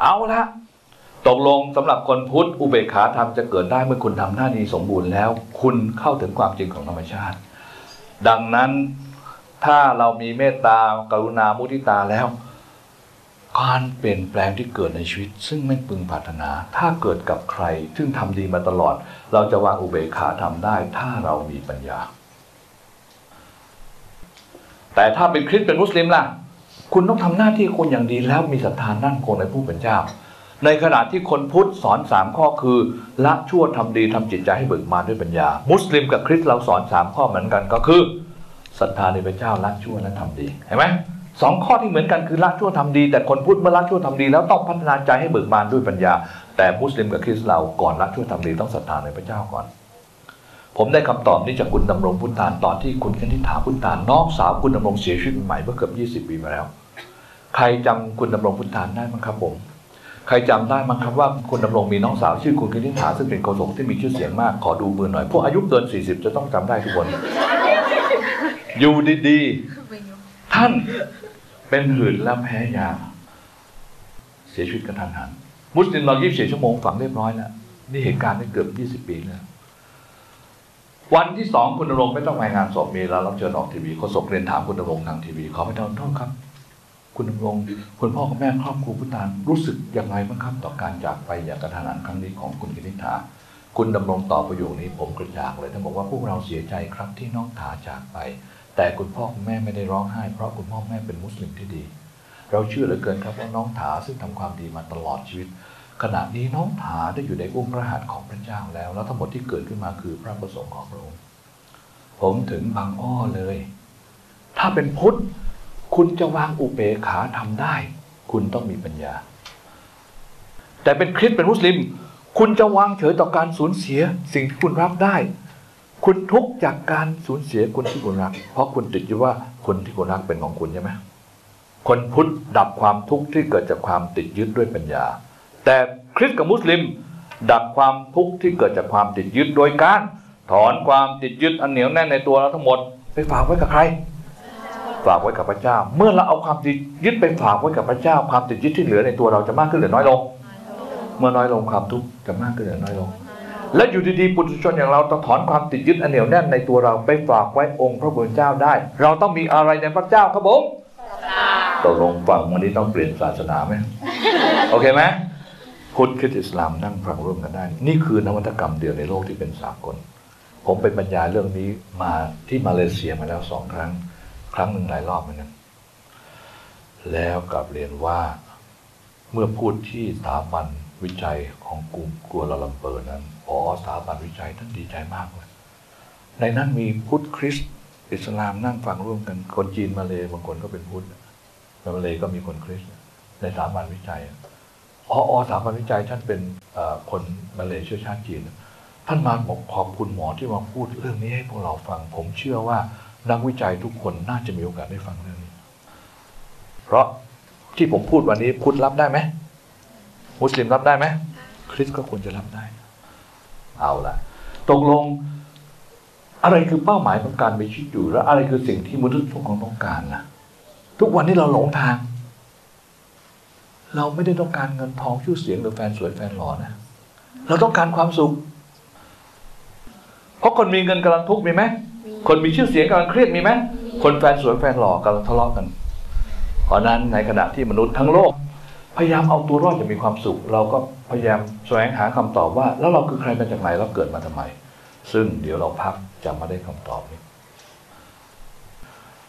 เอาละตกลงสำหรับคนพุทธอุเบกขาธรรมจะเกิดได้เมื่อคุณทำหน้าที่สมบูรณ์แล้ว คุณเข้าถึงความจริงของธรรมชาติ ดังนั้นถ้าเรามีเมตตากรุณามุทิตาแล้ว การเปลี่ยนแปลงที่เกิดในชีวิต ซึ่งไม่พึงปรารถนา ถ้าเกิดกับใคร ซึ่งทำดีมาตลอด เราจะวางอุเบกขาทำได้ ถ้าเรามีปัญญา แต่ถ้าเป็นคริสต์เป็นมุสลิมล่ะ คุณต้องทำหน้าที่คุณอย่างดีแล้วมีศรัทธานั่นคงในผู้เป็นเจ้า ในขณะที่คนพุทธสอนสามข้อคือละชั่วทำดีทำจิตใจให้เบิกบานด้วยปัญญา มุสลิมกับคริสต์เราสอนสามข้อเหมือนกันก็คือศรัทธาในพระเจ้าละชั่วและทำดีเห็นไหมสองข้อที่เหมือนกันคือละชั่วทำดี แต่คนพุทธเมื่อละชั่วทำดีแล้วต้องพัฒนาใจให้เบิกบานด้วยปัญญา แต่มุสลิมกับคริสต์เราก่อนละชั่วทำดีต้องศรัทธาในพระเจ้าก่อน ผมได้คำตอบนี้จากคุณดำรงพุทธานตอนที่คุณคณิษฐาพุทธานน้องสาวคุณดำรงเสียชีวิตใหม่เมื่อเกือบ20 ปีมาแล้ว ใครจำคุณดำรงพุทธานได้มั้งครับผม ใครจำได้มั้งครับว่าคุณดำรงมีน้องสาวชื่อคุณคณิษฐาซึ่งเป็นโฆษกที่มีชื่อเสียงมากขอดูมือหน่อยพวกอายุเกิน 40 จะต้องจำได้ทุกคนอยู่ดีๆท่านเป็นหืดแล้วแพ้ยา เสียชีวิตกระทันหัน มุสลิมเรา24ชั่วโมงฝังเรียบร้อยแล้ว นี่เหตุการณ์นี้เกือบ20ปีแล้ว วันที่สองคุณดำรงไม่ต้องรายงานศพมีเรารับเชิญออกทีวีโฆษกเรียนถามคุณดำรงทางทีวีขอประทานโทษครับ คุณดำรงคุณพ่อคุณแม่ครอบครัวพุทธานรู้สึกอย่างไรบ้างครับต่อการจากไปอย่างกระทันหันครั้งนี้ของคุณกิติธาคุณดำรงตอบประโยคนี้ผมกระจางเลยท่านบอกว่าพวกเราเสียใจครับที่น้องถาจากไป แต่คุณพ่อคุณแม่ไม่ได้ร้องไห้ เพราะคุณพ่อแม่เป็นมุสลิมที่ดี เราเชื่อเหลือเกินครับว่าน้องถาซึ่งทำความดีมาตลอดชีวิต ขณะนี้น้องถาได้อยู่ในอุ้งพระหัตถ์ของพระเจ้าแล้ว แล้วทั้งหมดที่เกิดขึ้นมาคือพระประสงค์ของพระองค์ ผมถึงบางอ้อเลย ถ้าเป็นพุทธ คุณจะวางอุเบกขาทำได้ คุณต้องมีปัญญา แต่เป็นคริสต์เป็นมุสลิม คุณจะวางเฉยต่อการสูญเสียสิ่งที่คุณรักได้ คุณทุกจากการสูญเสียคนที่คุณรัก เพราะคุณติดอยู่ว่าคนที่คุณรักเป็นของคุณใช่ไหมคนพุทธดับความทุกข์ที่เกิดจากความติดยึดด้วยปัญญา แต่คริสต์กับมุสลิม ดับความทุกข์ที่เกิดจากความติดยึดโดยการ ถอนความติดยึดอันเหนียวแน่นในตัวเราทั้งหมด ไปฝากไว้กับใคร ฝากไว้กับพระเจ้า เมื่อเราเอาความติดยึดไปฝากไว้กับพระเจ้า ความติดยึดที่เหลือในตัวเราจะมากขึ้นหรือน้อยลง เมื่อน้อยลงความทุกข์จะมากขึ้นหรือน้อยลง และอยู่ดีๆปุถุชนอย่างเราต้องถอนความติดยึดอันเหนียวแน่นในตัวเราไปฝากไว้องค์พระผู้เป็นเจ้าได้ เราต้องมีอะไรในพระเจ้าครับผมตกลงฟังวันนี้ต้องเปลี่ยนศาสนาไหมโอเคไหม พุทธคริสต์อิสลามนั่งฟังร่วมกันได้ นี่คือนวัตกรรมเดียวในโลกที่เป็นสากล ผมไปบรรยายเรื่องนี้มาที่มาเลเซียมาแล้วสองครั้ง ครั้งหนึ่งหลายรอบเหมือนกันแล้วกลับเรียนว่าเมื่อพูดที่สถาบันวิจัยของกรุงกัวลาลัมเปอร์นั้นพอสถาบันวิจัยท่านดีใจมากเลย ในนั้นมีพุทธคริสต์อิสลามนั่งฟังร่วมกัน คนจีนมาเลยบางคนก็เป็นพุทธมาเลยก็มีคนคริสต์ในสถาบันวิจัย อสถาบันวิจัยท่านเป็นคนมาเลเชื้อชาติจีน ท่านมาบอกขอบคุณหมอที่มาพูดเรื่องนี้ให้พวกเราฟัง ผมเชื่อว่านักวิจัยทุกคนน่าจะมีโอกาสได้ฟังเรื่องนี้ เพราะที่ผมพูดวันนี้พุทธรับได้ไหมมุสลิมรับได้ไหมคริสก็ควรจะรับได้ เอาละตกลงอะไรคือเป้าหมายของการมีชีวิตอยู่ และอะไรคือสิ่งที่มนุษย์ทุกคนต้องการล่ะทุกวันนี้เราหลงทาง เราไม่ได้ต้องการเงินทองชื่อเสียงหรือแฟนสวยแฟนหล่อนะ เราต้องการความสุข เพราะคนมีเงินกำลังทุกข์มีไหมคนมีชื่อเสียงกำลังเครียดมีไหมคนแฟนสวยแฟนหล่อกำลังทะเลาะกัน เพราะนั้นในขณะที่มนุษย์ทั้งโลก พยายามเอาตัวรอดอย่างมีความสุข เราก็พยายามแสวงหาคำตอบว่า แล้วเราคือใครมาจากไหนเราเกิดมาทำไม ซึ่งเดี๋ยวเราพักจะมาได้คำตอบนี้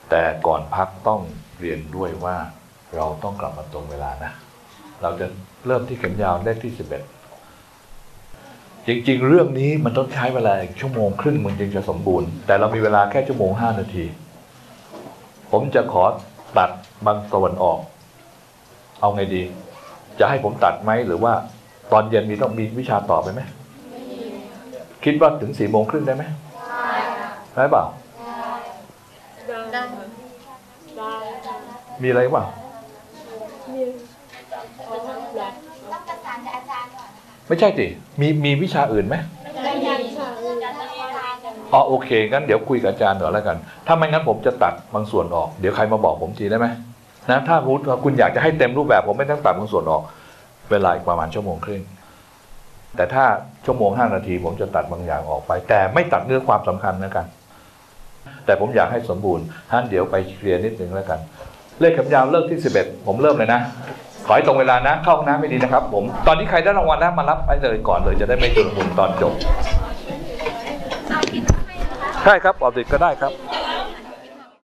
แต่ก่อนพักต้องเรียนด้วยว่า เราต้องกลับมาตรงเวลานะ เราจะเริ่มที่เข็มยาวเลขที่สิบเอ็ดจริง ๆ เรื่องนี้มันต้องใช้เวลาอีกชั่วโมงครึ่งมันจึงจะสมบูรณ์ แต่เรามีเวลาแค่ชั่วโมงห้านาที ผมจะขอตัดบางส่วนออก เอาไงดี จะให้ผมตัดไหมหรือว่าตอนเย็นมีต้องมีวิชาต่อไปไหมคิดว่าถึงสี่โมงครึ่งได้ไหมได้เปล่า ได้ได้ได้มีอะไรบ้างมีอ๋ออยาก ต้องประสานกับอาจารย์ก่อนนะคะไม่ใช่สิมีมีวิชาอื่นไหมได้ยินค่ะจะต้องอาจารย์กันอ๋อโอเคงั้นเดี๋ยวคุยกับอาจารย์หน่อยแล้วกัน ถ้าไม่งั้นผมจะตัดบางส่วนออก เดี๋ยวใครมาบอกผมทีได้ไหมนะถ้ารู้ว่าคุณอยากจะให้เต็มรูปแบบผมไม่ต้องตัดบางส่วนออก เวลาอีกประมาณชั่วโมงครึ่งแต่ถ้าชั่วโมงห้านาทีผมจะตัดบางอย่างออกไป แต่ไม่ตัดเนื้อความสำคัญนะกัน แต่ผมอยากให้สมบูรณ์ท่านเดี๋ยวไปเคลียร์นิดนึงแล้วกัน เลขเข็มยาวเลิกที่11ผมเริ่มเลยนะ ขอให้ตรงเวลานะเข้าห้องน้ำไม่ดีนะครับ ผมตอนนี้ใครได้รางวัลนะมารับไปเลยก่อนเลย จะได้ไม่จุลมุนตอนจบใช่ครับออกติดก็ได้ครับ